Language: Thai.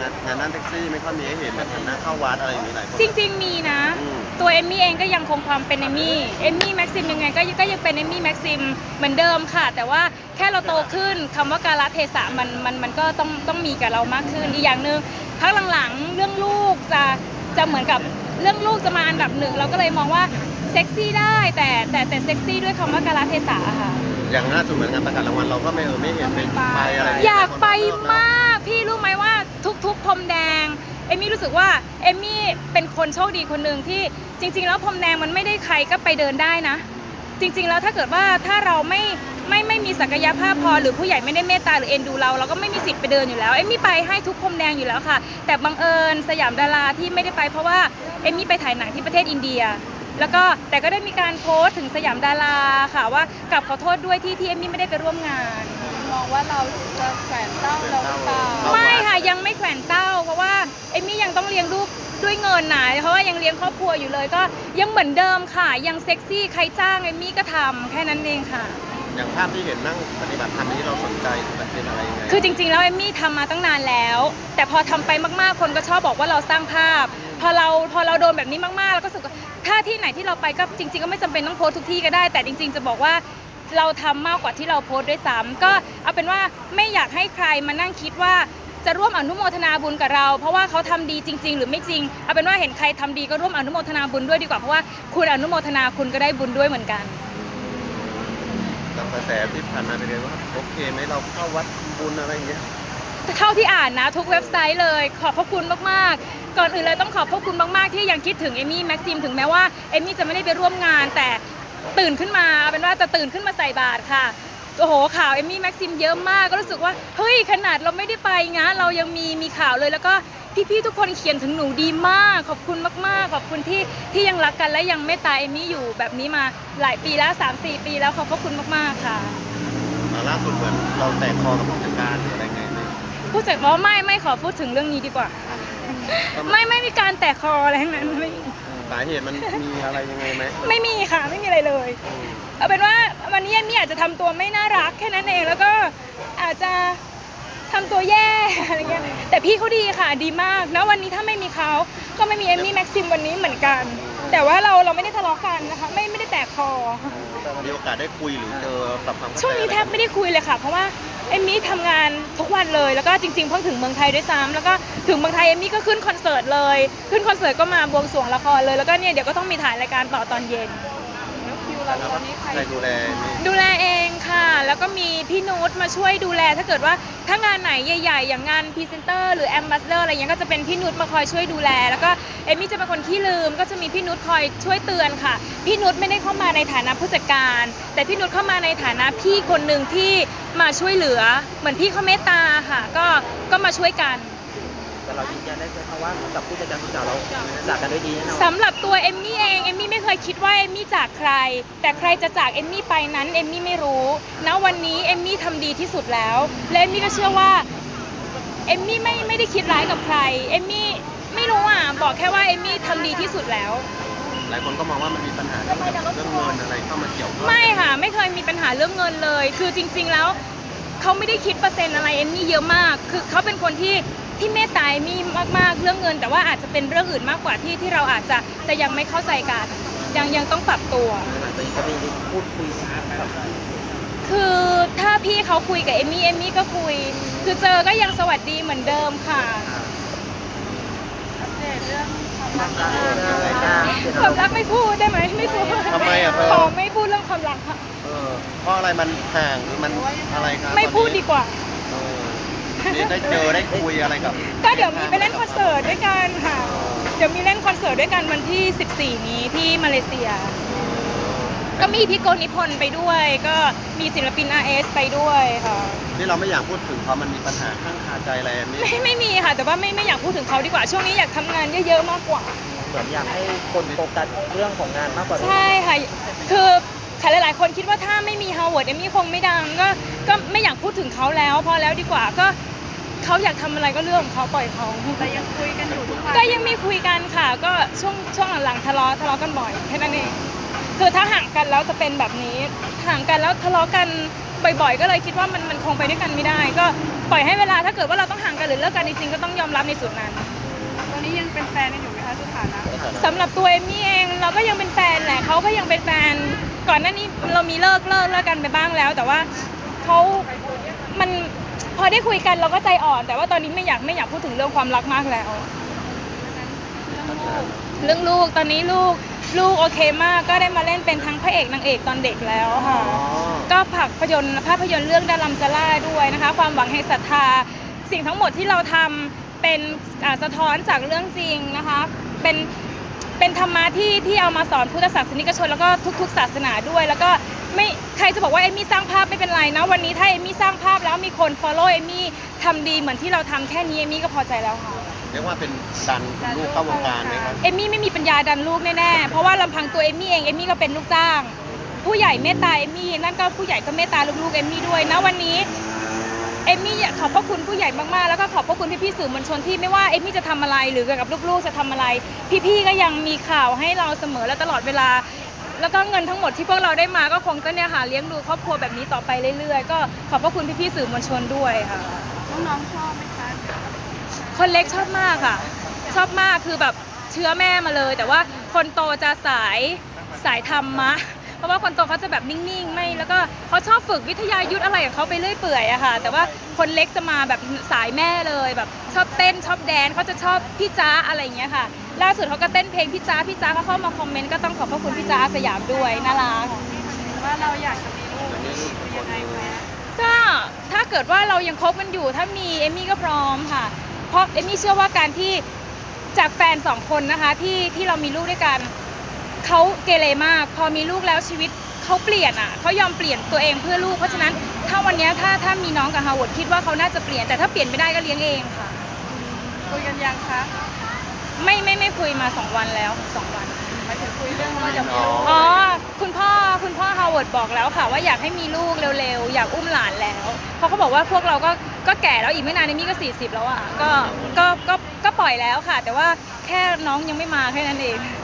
งานงานด้านแท็กซี่ไม่ค่อยมีให้เห็นแบบหันหน้าเข้าวัดอะไรอย่างนี้หลายคน จริง ๆ มีนะ อืม ตัวเอมมี่เองก็ยังคงความเป็นเอมมี่เอมมี่แม็กซิมยังไงก็ก็ยังเป็นเอมมี่แม็กซิมเหมือนเดิมค่ะ แต่ว่าแค่เราโตขึ้นคำว่าการละเทศะมันมันมันก็ต้องต้องมีกับเรามากขึ้นอีกอย่างหนึ่งพักหลังๆเรื่องลูกจะจะเหมือนกับเรื่องลูกจะมาอันดับหนึ่งเราก็เลยมองว่าเซ็กซี่ได้แต่แต่แต่เซ็กซี่ด้วยคำว่าการละเทศะอะค่ะ อย่างล่าสุดเหมือนงานประกาศรางวัลเราก็ไม่เออไม่เห็นเป็นไปอะไรงเงี้อยากไปมาก พี่รู้ไหมว่าทุกๆ พรมแดง เอมมี่รู้สึกว่าเอมมี่เป็นคนโชคดีคนหนึ่งที่จริง ๆ แล้วพรมแดงมันไม่ได้ใครก็ไปเดินได้นะ จริง ๆ แล้วถ้าเกิดว่าถ้าเราไม่ไม่ไม่มีศักยภาพพอหรือผู้ใหญ่ไม่ได้เมตตาหรือเอ็นดูเราเราก็ไม่มีสิทธิ์ไปเดินอยู่แล้วเอมมี่ไปให้ทุกพรมแดงอยู่แล้วค่ะ แต่บังเอิญสยามดาราที่ไม่ได้ไปเพราะว่าเอมมี่ไปถ่ายหนังที่ประเทศอินเดีย แล้วก็แต่ก็ได้มีการโพสต์ถึงสยามดาราค่ะว่ากลับขอโทษด้วยที่ที่เอมมี่ไม่ได้ไปร่วมงาน มองว่าเราจะแขวนเต้าเราหรือเปล่าไม่ค่ะยังไม่แขวนเต้า เพราะว่าเอมมี่ยังต้องเลี้ยงลูกด้วยเงินนะเพราะว่ายังเลี้ยงครอบครัวอยู่เลยก็ยังเหมือนเดิมค่ะ ยังเซ็กซี่ใครจ้างเอมมี่ก็ทำแค่นั้นเองค่ะ อย่างภาพที่เห็นนั่งปฏิบัติธรรมนี้เราสนใจแบบเป็นอะไรยังไงคือจริงๆแล้วเอมมี่ทำมาตั้งนานแล้ว แต่พอทำไปมากๆคนก็ชอบบอกว่าเราสร้างภาพ พอเราพอเราโดนแบบนี้มากๆเราก็รู้สึกว่าถ้าที่ไหนที่เราไปก็จริง ๆ ก็ไม่จำเป็นต้องโพสต์ทุกที่ก็ได้ แต่จริง ๆ จะบอกว่าเราทำมากกว่าที่เราโพสต์ด้วยซ้ำก็เอาเป็นว่าไม่อยากให้ใครมานั่งคิดว่าจะร่วมอนุโมทนาบุญกับเรา เพราะว่าเขาทำดีจริง ๆ หรือไม่จริง เอาเป็นว่าเห็นใครทำดีก็ร่วมอนุโมทนาบุญด้วยดีกว่าเพราะว่าคุณอนุโมทนาคุณก็ได้บุญด้วยเหมือนกัน กับกระแสที่ผ่านมาเป็นไงว่าโอเคไหมเราเข้าวัดทำบุญอะไรอย่างเงี้ย เท่าที่อ่านนะ ทุกเว็บไซต์เลย ขอบพระคุณมากๆ ก่อนอื่นเลยต้องขอบพระคุณมากๆ ที่ยังคิดถึงเอมี่แม็กซิมถึงแม้ว่าเอมี่จะไม่ได้ไปร่วมงาน แต่ตื่นขึ้นมาเอาเป็นว่าจะตื่นขึ้นมาใส่บาตรค่ะโอ้โหข่าวเอมี่แม็กซิมเยอะมากก็รู้สึกว่าเฮ้ยขนาดเราไม่ได้ไปงานเรายังมีมีข่าวเลยแล้วก็พี่ๆทุกคนเขียนถึงหนูดีมาก ขอบคุณมากๆ ขอบคุณที่ที่ยังรักกันและยังเมตตาเอมี่อยู่แบบนี้มาหลายปีแล้ว3-4 ปีแล้วขอบพระคุณมากๆค่ะ ล่าสุดเหมือนเราแตกคอกับผู้จัดการหรืออะไรไง ไหมผู้จัดว่าไม่ไม่ขอพูดถึงเรื่องนี้ดีกว่า ไม่ไม่มีการแตกคออะไรทั้งนั้นไม่สาเหตุมันมีอะไรยังไงไหมไม่มีค่ะไม่มีอะไรเลย อืมเอาเป็นว่าวันนี้เอมมี่อาจจะทำตัวไม่น่ารักแค่นั้นเองแล้วก็อาจจะทำตัวแย่อะไรเงี้ยแต่พี่เขาดีค่ะดีมาก แล้ววันนี้ถ้าไม่มีเขาก็ไม่มีเอมมี่แม็กซิมวันนี้เหมือนกัน แต่ว่าเราเราไม่ได้ทะเลาะกันนะคะ ไม่ไม่ได้แตกคอ มีโอกาสได้คุยหรือเจอปรับความเข้าใจช่วงนี้แทบไม่ได้คุยเลยค่ะ เพราะว่าเอมมี่ทำงานทุกวันเลย แล้วก็จริงๆเพิ่งถึงเมืองไทยด้วยซ้ำแล้วก็ถึงเมืองไทยเอมมี่ก็ขึ้นคอนเสิร์ตเลย ขึ้นคอนเสิร์ตก็มาบวงสรวงละครเลย แล้วก็เนี่ยเดี๋ยวก็ต้องมีถ่ายรายการต่อตอนเย็น แล้วคิวเราตอนนี้ใครใครดูแลนี่ดูแลเองค่ะ แล้วก็มีพี่นุชมาช่วยดูแล ถ้าเกิดว่าถ้างานไหนใหญ่ ๆ อย่างงานพรีเซนเตอร์หรือแอมบาสเดอร์อะไรเงี้ยก็จะเป็นพี่นุชมาคอยช่วยดูแล แล้วก็เอมมี่จะเป็นคนขี้ลืม ก็จะมีพี่นุชคอยช่วยเตือนค่ะ พี่นุชไม่ได้เข้ามาในฐานะผู้จัดการ แต่พี่นุชเข้ามาในฐานะพี่คนหนึ่งที่มาช่วยเหลือ เหมือนพี่เขาเมตตาค่ะ ก็ก็มาช่วยกันแต่ เรายืนยันได้ใช่ไหมว่ากับผู้จัดการคนเก่าเราจากกันด้วยดีแน่นอนสำหรับตัวเอมมี่เองเอมมี่ไม่เคยคิดว่าเอมมี่จากใคร แต่ใครจะจากเอมมี่ไปนั้นเอมมี่ไม่รู้ณวันนี้เอมมี่ทำดีที่สุดแล้วและเอมมี่ก็เชื่อว่าเอมมี่ไม่ไม่ได้คิดร้ายกับใครเอมมี่ไม่รู้อะบอกแค่ว่าเอมมี่ทำดีที่สุดแล้ว หลายคนก็มองว่ามันมีปัญหาเรื่องกับเรื่องเงินอะไรเข้ามาเกี่ยวข้องไม่ค่ะไม่เคยมีปัญหาเรื่องเงินเลย คือจริง ๆแล้วเขาไม่ได้คิดเปอร์เซ็นต์อะไรเอมมี่เยอะมาก คือเขาเป็นคนที่ ที่เมตตาเอมมี่มากๆเรื่องเงิน แต่ว่าอาจจะเป็นเรื่องอื่นมากกว่าที่ที่เราอาจจะจะยังไม่เข้าใจกัน ยังยังต้องปรับตัวหลังจากนี้ก็มีพูดคุยกับคือถ้าพี่เขาคุยกับเอมมี่เอมมี่ก็คุย คือเจอก็ยังสวัสดีเหมือนเดิมค่ะอัปเดตเรื่องความรักรายการความรักไม่พูดได้ไหมไม่พูดทำไมอะเธอ ขอไม่พูดเรื่องความรักค่ะเออเพราะอะไรมันห่างหรือมันอะไรครับไม่พูดดีกว่าเออ นี่ได้เจอได้คุยอะไรกับก็เดี๋ยวมีไปเล่นคอนเสิร์ตด้วยกันค่ะ เดี๋ยวมีเล่นคอนเสิร์ตด้วยกันวันที่ 14 นี้ที่มาเลเซีย ก็มีพี่โกนิพนธ์ไปด้วย ก็มีศิลปิน RS ไปด้วยค่ะที่เราไม่อยากพูดถึงเพราะมันมีปัญหาข้างคาใจอะไรนี่ไม่ไม่มีค่ะ แต่ว่าไม่ไม่อยากพูดถึงเขาดีกว่า ช่วงนี้อยากทำงานเยอะๆมากกว่า เหมือนอยากให้คนโฟกัสเรื่องของงานมากกว่าใช่ค่ะ คือใครหลาย ๆ คนคิดว่าถ้าไม่มีฮาวเวิร์ดเอมมี่คงไม่ดังก็ก็ไม่อยากพูดถึงเขาแล้ว พอแล้วดีกว่าก็ เขาอยากทำอะไรก็เรื่องของเขาปล่อยเขา แต่ยังคุยกันอยู่ทุกวันก็ยังมีคุยกันค่ะ ก็ช่วงช่วงหลังๆทะเลาะทะเลาะกันบ่อยแค่นั้นเองคือถ้าห่างกันแล้วจะเป็นแบบนี้ห่างกันแล้วทะเลาะกันบ่อยๆ ก็เลยคิดว่ามันมันคงไปด้วยกันไม่ได้ ก็ปล่อยให้เวลาถ้าเกิดว่าเราต้องห่างกันหรือเลิกกันจริงๆก็ต้องยอมรับในส่วนนั้นตอนนี้ยังเป็นแฟนกันอยู่ไหมคะสถานะสำหรับตัวเอมมี่เองเราก็ยังเป็นแฟนแหละเขาก็ยังเป็นแฟนก่อนหน้านี้เรามีเลิกเลิกเลิกกันไปบ้างแล้ว แต่ว่าเขามัน พอได้คุยกันเราก็ใจอ่อน แต่ว่าตอนนี้ไม่อยากไม่อยากพูดถึงเรื่องความรักมากแล้ว เรื่องลูกตอนนี้ลูกลูกโอเคมากก็ได้มาเล่นเป็นทั้งพระเอกนางเอกตอนเด็กแล้วค่ะก็ภาพยนตร์ภาพยนตร์เรื่องดารัมซาร่าด้วยนะคะ ความหวังแห่งศรัทธา สิ่งทั้งหมดที่เราทำเป็นอ่าสะท้อนจากเรื่องจริงนะคะเป็นเป็นธรรมะที่ที่เอามาสอนพุทธศาสนิกชนแล้วก็ทุก ๆ ศาสนาด้วย แล้วก็ ไม่ใครจะบอกว่าเอมมี่สร้างภาพไม่เป็นไรนะ วันนี้ถ้าเอมมี่สร้างภาพแล้วมีคน follow เอมมี่ทำดีเหมือนที่เราทำแค่นี้เอมมี่ก็พอใจแล้วค่ะ เรียกว่าเป็นดันลูกเข้าวงการไหมครับ เอมมี่ไม่มีปัญญาดันลูกแน่ๆ เพราะว่าลำพังตัวเอมมี่เองเอมมี่ก็เป็นลูกจ้าง ผู้ใหญ่เมตตาเอมมี่นั่นก็ผู้ใหญ่ก็เมตตาลูกๆเอมมี่ด้วยนะวันนี้เอมมี่อยากขอบพระคุณผู้ใหญ่มากๆแล้วก็ขอบพระคุณพี่ๆสื่อมวลชนที่ไม่ว่าเอมมี่จะทำอะไรหรือกับลูกๆจะทำอะไร พี่ๆก็ยังมีข่าวให้เราเสมอและตลอดเวลา แล้วก็เงินทั้งหมดที่พวกเราได้มาก็คงจะเนี่ยค่ะเลี้ยงดูครอบครัวแบบนี้ต่อไปเรื่อยๆ ก็ขอบพระคุณพี่ๆสื่อมวลชนด้วยค่ะ น้องๆชอบไหมคะคนเล็กชอบมากค่ะ ชอบมากคือแบบเชื้อแม่มาเลย แต่ว่าคนโตจะสายสายธรรมะ เพราะว่าคนโตเขาจะแบบนิ่งๆ ไม่แล้วก็เขาชอบฝึกวิทยายุทธอะไรของเขาไปเรื่อยเปื่อยอะค่ะ แต่ว่าคนเล็กจะมาแบบสายแม่เลยแบบชอบเต้นชอบแดนเขาจะชอบพี่จ้าอะไรอย่างเงี้ยค่ะ ล่าสุดเขาก็เต้นเพลงพี่จ้าพี่จ้าเขาเข้ามาคอมเมนต์ก็ต้องขอบพระคุณพี่จ้าอาสยามด้วยน่ารักว่าเราอยากจะมีลูกมียังไงคะก็ถ้าเกิดว่าเรายังคบกันอยู่ ถ้ามีเอมมี่ก็พร้อมค่ะ เพราะเอมมี่เชื่อว่าการที่จากแฟนสองคนนะคะที่ที่เรามีลูกด้วยกันเขาเกเรมากพอมีลูกแล้วชีวิตเขาเปลี่ยนอะเขายอมเปลี่ยนตัวเองเพื่อลูกเพราะฉะนั้นถ้าวันนี้ถ้าถ้ามีน้องกับฮาวเวิร์ดคิดว่าเขาน่าจะเปลี่ยนแต่ถ้าเปลี่ยนไม่ได้ก็เลี้ยงเองค่ะคุยกันยังคะ ไม่ไม่ไม่คุยมาสองวันแล้วสองวันหมายถึงคุยเรื่องว่าจะมีลูกอ๋อ คุณพ่อคุณพ่อฮาวเวิร์ดบอกแล้วค่ะ ว่าอยากให้มีลูกเร็วๆ อยากอุ้มหลานแล้วเพราะเขาบอกว่าพวกเราก็ก็แก่แล้วอีกไม่นานเอมี่ก็ 40 แล้วอะก็ก็ก็ก็ปล่อยแล้วค่ะ แต่ว่าแค่น้องยังไม่มาแค่นั้นเอง